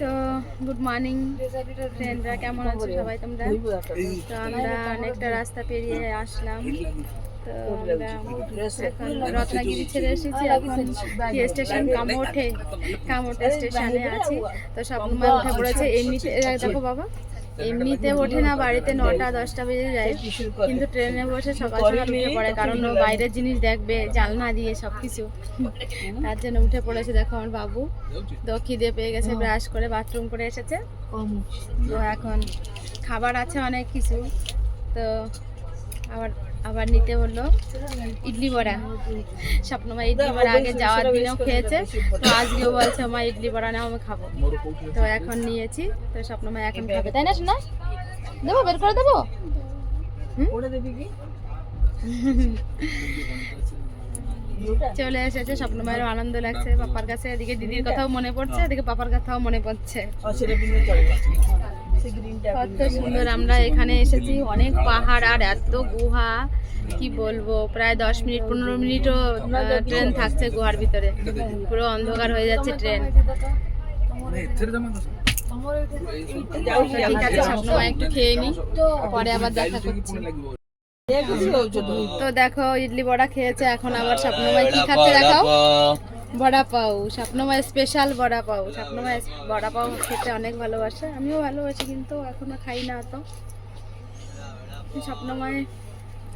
তো good morning ফ্রেন্ডরা কেমন আছো সবাই তোমরা? তো আমরা অনেকটা রাস্তা পেরিয়ে আসলাম। তো আমরা রত্নাগিরি ছেড়ে এসেছি, এখন স্টেশন কামোঠে কামোঠে স্টেশনে আছি। তো সব উঠে পড়েছে, এমনিতে দেখো বাবা। এমনিতে ওঠে না বাড়িতে নটা দশটা বেজে যায়। কিন্তু ট্রেনে বসে সকাল সকাল উঠে পড়ে কারণ ও বাইরের জিনিস দেখবে জানলা দিয়ে সব কিছু তার জন্য উঠে পড়েছে দেখো আমার বাবু। তো খিদে পেয়ে গেছে ব্রাশ করে বাথরুম করে এসেছে। তো এখন খাবার আছে অনেক কিছু। তো আবার আবার নিতে হলো ইডলি বড়া। স্বপ্নমা ইডলি বড়া আগে যাওয়ার দিনেও খেয়েছে। তো আজকেও বলছে মা ইডলি বড়া নাও আমি খাব। তো এখন নিয়েছি। তো স্বপ্নমা এখন খাবে। তাই না শোনা দেবো বের করে দেবো? চলে এসেছে। স্বপ্নময়ের আনন্দ লাগছে। পাপার কাছে এদিকে দিদির কথাও মনে পড়ছে এদিকে পাপার কথাও মনে পড়ছে। কত সুন্দর আমরা এখানে এসেছি অনেক পাহাড় আর এত গুহা কি বলব প্রায় দশ মিনিট পনেরো মিনিটও ট্রেন থাকছে গুহার ভিতরে। পুরো অন্ধকার হয়ে যাচ্ছে ট্রেন ঠিক আছে স্বপ্নময় একটু খেয়ে নি পরে আবার দেখা করছি। তো দেখো ইডলি বড়া খেয়েছে এখন আবার স্বপ্নময় কি খাচ্ছে দেখাও। বড়া পাও স্বপ্নময় স্পেশাল বড়া পাও। স্বপ্নময় বড়া পাও খেতে অনেক ভালোবাসে আমিও ভালোবাসি কিন্তু এখনও খাই না অত স্বপ্নময়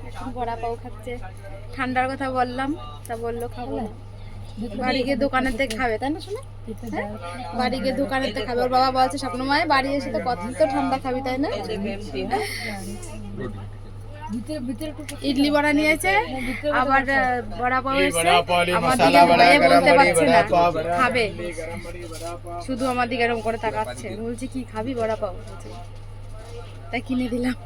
এখন বড়া পাও খাচ্ছে। ঠান্ডার কথা বললাম তা বলল খাব না। বাড়ি গিয়ে দোকানের থেকে খাবে তাই না শোনা হ্যাঁ? বাড়ি গিয়ে দোকানের থেকে খাবে। ওর বাবা বলছে স্বপ্নময় বাড়ি এসে তো কত তো ঠান্ডা খাবি তাই না? ইডলি বড়া নিয়েছে আবার বড়া পাও এসছে আমার দিকে ভয়ে বলতে পারছে না। খাবে। শুধু আমার দিকে এরকম করে তাকাচ্ছে। বলছি কি খাবি? বড়া পাও বলছে, তাই কিনে দিলাম।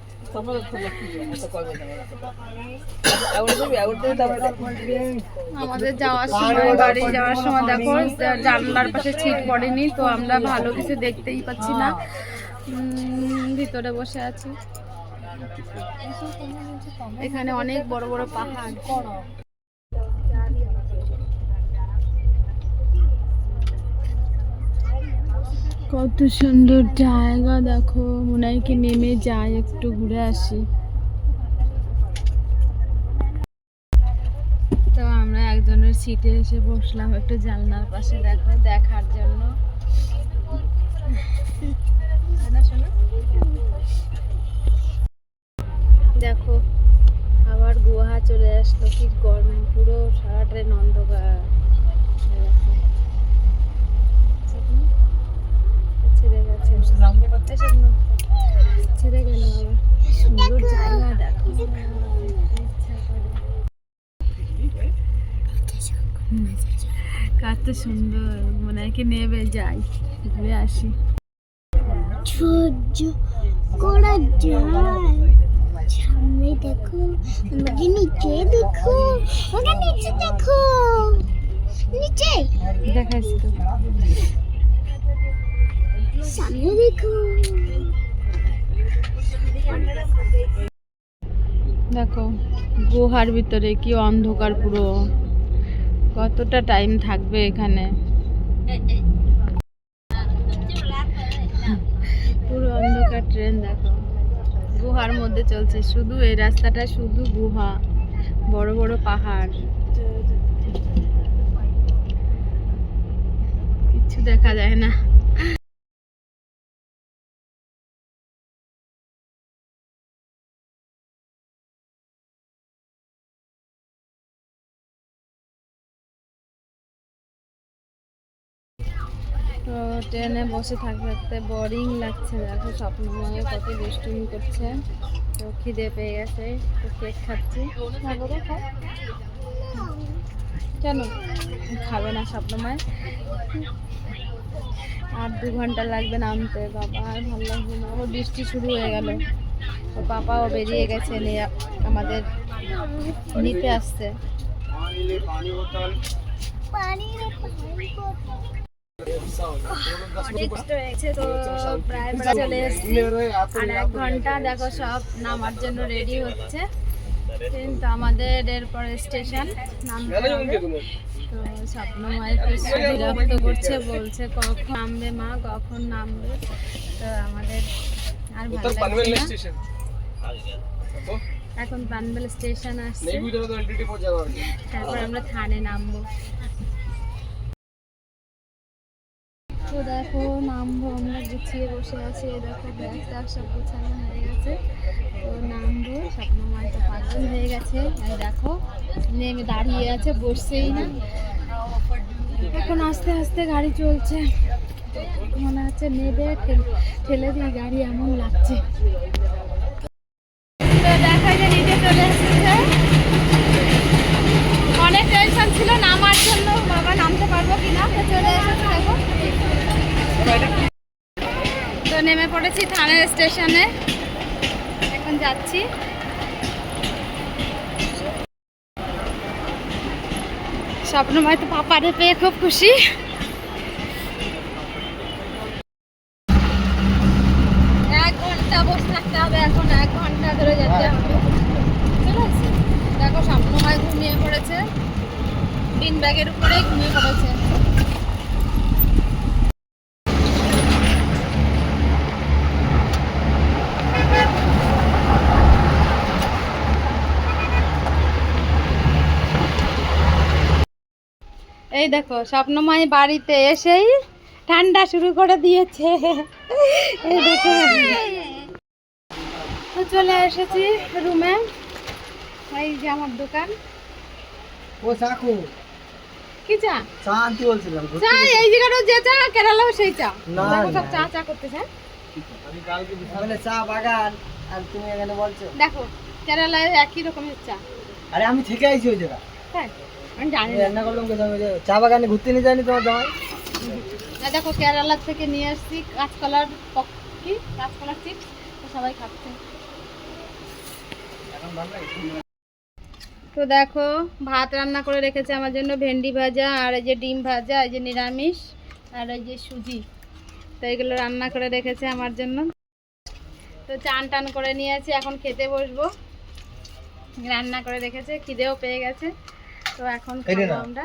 আমাদের যাওয়ার সময় বাড়ি যাওয়ার সময় দেখো জানলার পাশে ছিট পড়েনি তো আমরা ভালো কিছু দেখতেই পাচ্ছি না। ভিতরে বসে আছি। এখানে অনেক বড় বড় পাহাড়। কত সুন্দর জায়গা, দেখো। মনে হয় কি নেমে যাই, একটু ঘুরে আসি। তো আমরা একজনের সিটে এসে বসলাম একটু জানলার পাশে, দেখো, দেখার জন্য। আসলো কি গরম পুরো সারা ট্রেন অন্ধকার? ছেড়ে গেছে। ছেড়ে গেল সুন্দর জায়গা দেখো। কত সুন্দর। মনে হয় কি নেবে যাই। ঘুরে আসি। করা যায়। সামনে দেখো, আমাকে নিচে দেখো ওকে নিচে দেখো। নিচে। সামনে দেখো। দেখো, গুহার ভিতরে কি অন্ধকার পুরো। কতটা টাইম থাকবে এখানে? পুরো অন্ধকার ট্রেন দেখো। গুহার মধ্যে চলছে। শুধু এই রাস্তাটা, শুধু গুহা। বড় বড় পাহাড়। কিছু দেখা যায় না। তো ট্রেনে বসে থাকতে থাকতে বোরিং লাগছে, দেখো স্বপ্নময় কত দুষ্টুমি করছে। তো খিদে পেয়ে গেছে, তো কেক খাচ্ছি। কেন? খাবে না স্বপ্নময় আর দু ঘণ্টা লাগবে নামতে, বাবা, আর ভালো লাগবে না। আবার বৃষ্টি শুরু হয়ে গেল। তো পাপাও বেরিয়ে গেছে, নিয়ে আমাদের নিতে আসছে। পানি অনেক হয়েছে তো প্রায় প্রায় চলে এসেছি। আর এক ঘণ্টা দেখো সব নামার জন্য রেডি হচ্ছে। কিন্তু আমাদের এরপরে স্টেশন নামতে হবে। তো স্বপ্নময় বিরক্ত করছে বলছে কখন নামবে মা? কখন নামবে? তো আমাদের আর ভালো লাগছে এখন পানবেল স্টেশন আসছে। তারপর আমরা থানে নামবো। তো দেখো নামবো আমরা গুছিয়ে বসে আছি দেখো, ব্যাগ সব গুছানো হয়ে গেছে। তো নামবো স্বপ্ন তো পাঁচজন হয়ে গেছে। দেখো নেমে দাঁড়িয়ে আছে, বসছেই না। এখন আস্তে আস্তে গাড়ি চলছে। মনে হচ্ছে নেবে ঠেলে দিয়ে গাড়ি এমন লাগছে তো দেখা যায় নিচে চলে এসেছে অনেক টেনশন ছিল নামার জন্য বাবা নামতে পারব কিনা তো চলে এসেছে দেখো তো নেমে পড়েছি থানের স্টেশনে। এখন যাচ্ছি। স্বপ্নময় তো পাপারে পেয়ে খুব খুশি। এক ঘণ্টা বসে থাকতে হবে এখন এক ঘণ্টা ধরে যেতে হবে। চলে আসছি দেখো স্বপ্নময় ঘুমিয়ে পড়েছে। বিন ব্যাগের উপরেই ঘুমিয়ে পড়েছে। এই দেখো স্বপ্নময় বাড়িতে এসেই ঠান্ডা শুরু করে দিয়েছে। এই দেখো। তো চলে এসেছি রুমে। এই যে আমার দোকান। ও চাকু। কি চা? চা আনতে বলছিলাম চা এই জায়গাটাও যে চা কেরালাও সেই চা। না, দেখো সব। চা চা করতেছে আমি কালকে বিকালে চা বাগান আর তুমি এখানে বলছো। দেখো কেরালায় একই রকমের চা। আরে আমি থেকে আইছি ওই জায়গা। তাই? আমি জানি না। রান্না করলাম কোথাও ওই যে চা বাগানে ঘুরতে নিয়ে যায়নি তোমার জামাই? না দেখো কেরালা থেকে নিয়ে আসছি কাঁচকলার পক- কি? কাঁচকলার চিপস তো সবাই খাচ্ছে। তো দেখো ভাত রান্না করে রেখেছে আমার জন্য ভেন্ডি ভাজা আর এই যে ডিম ভাজা এই যে নিরামিষ আর এই যে সুজি। তো এগুলো রান্না করে রেখেছে আমার জন্য। তো চান টান করে নিয়েছি এখন খেতে বসবো। রান্না করে রেখেছে খিদেও পেয়ে গেছে। তো এখন আমরা।